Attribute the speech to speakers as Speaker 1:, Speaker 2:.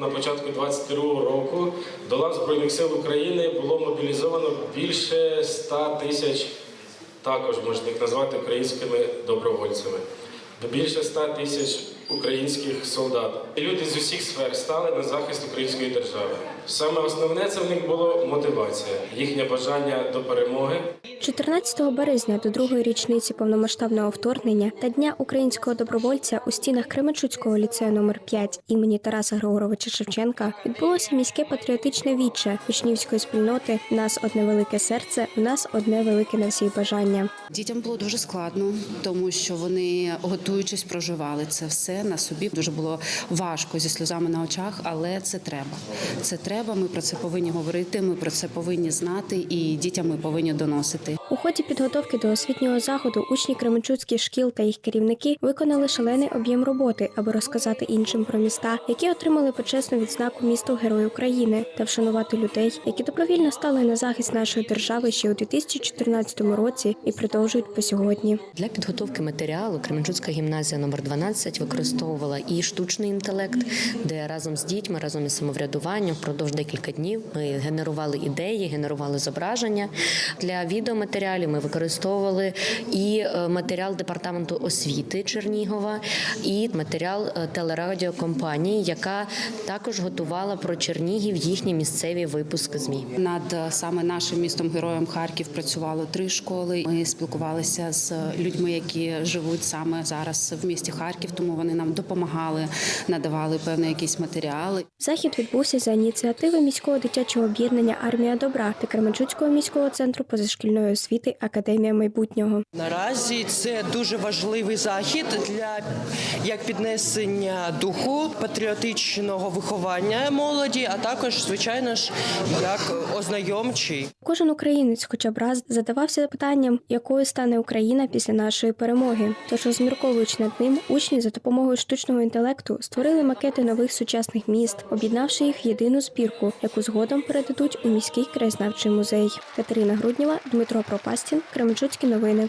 Speaker 1: На початку 22 року до лав Збройних сил України було мобілізовано більше 100 тисяч, також можна їх назвати українськими добровольцями. Більше 100 тисяч українських солдат. І Люди з усіх сфер стали на захист української держави. Саме основне це в них було мотивація, їхнє бажання до перемоги.
Speaker 2: 14 березня до другої річниці повномасштабного вторгнення та дня українського добровольця у стінах Кременчуцького ліцею номер 5 імені Тараса Григоровича Шевченка відбулося міське патріотичне віче учнівської спільноти Нас одне велике серце, в нас одне велике на всі бажання.
Speaker 3: Дітям було дуже складно, тому що вони, готуючись, проживали це все на собі. Дуже було важко зі сльозами на очах, але це треба. Це треба. Ми про це повинні говорити. Ми про це повинні знати, і дітям ми повинні доносити.
Speaker 2: У ході підготовки до освітнього заходу учні Кременчуцьких шкіл та їх керівники виконали шалений об'єм роботи, аби розказати іншим про міста, які отримали почесну відзнаку місту Герой України та вшанувати людей, які добровільно стали на захист нашої держави ще у 2014 році і продовжують по сьогодні.
Speaker 4: Для підготовки матеріалу Кременчуцька гімназія номер 12 використовувала і штучний інтелект, де разом з дітьми, разом із самоврядуванням впродовж декілька днів ми генерували ідеї, генерували зображення. Для відеоматеріалів ми використовували і е, матеріал департаменту освіти Чернігова, і матеріал е, телерадіокомпанії, яка також готувала про Чернігів їхні місцеві випуски ЗМІ.
Speaker 3: Над е, саме нашим містом героєм Харків працювало три школи. Ми спілкувалися з людьми, які живуть саме зараз в місті Харків, тому вони нам допомагали, надавали певні якісь матеріали.
Speaker 2: Захід відбувся за ініціативи міського дитячого об'єднання Армія добра та Кременчуцького міського центру позашкільної освіти Академія майбутнього.
Speaker 5: Наразі це дуже важливий захід для як піднесення духу патріотичного виховання молоді, а також, звичайно ж, як ознайомчий.
Speaker 2: Кожен українець, хоча б раз, задавався питанням, якою стане Україна після нашої перемоги. Тож, розмірковуючи над ним, учні за допомогою штучного інтелекту створили макети нових сучасних міст, об'єднавши їх в єдину збірку, яку згодом передадуть у міський краєзнавчий музей. Катерина Грудніва, Дмитро Пропастін, Кременчуцькі новини.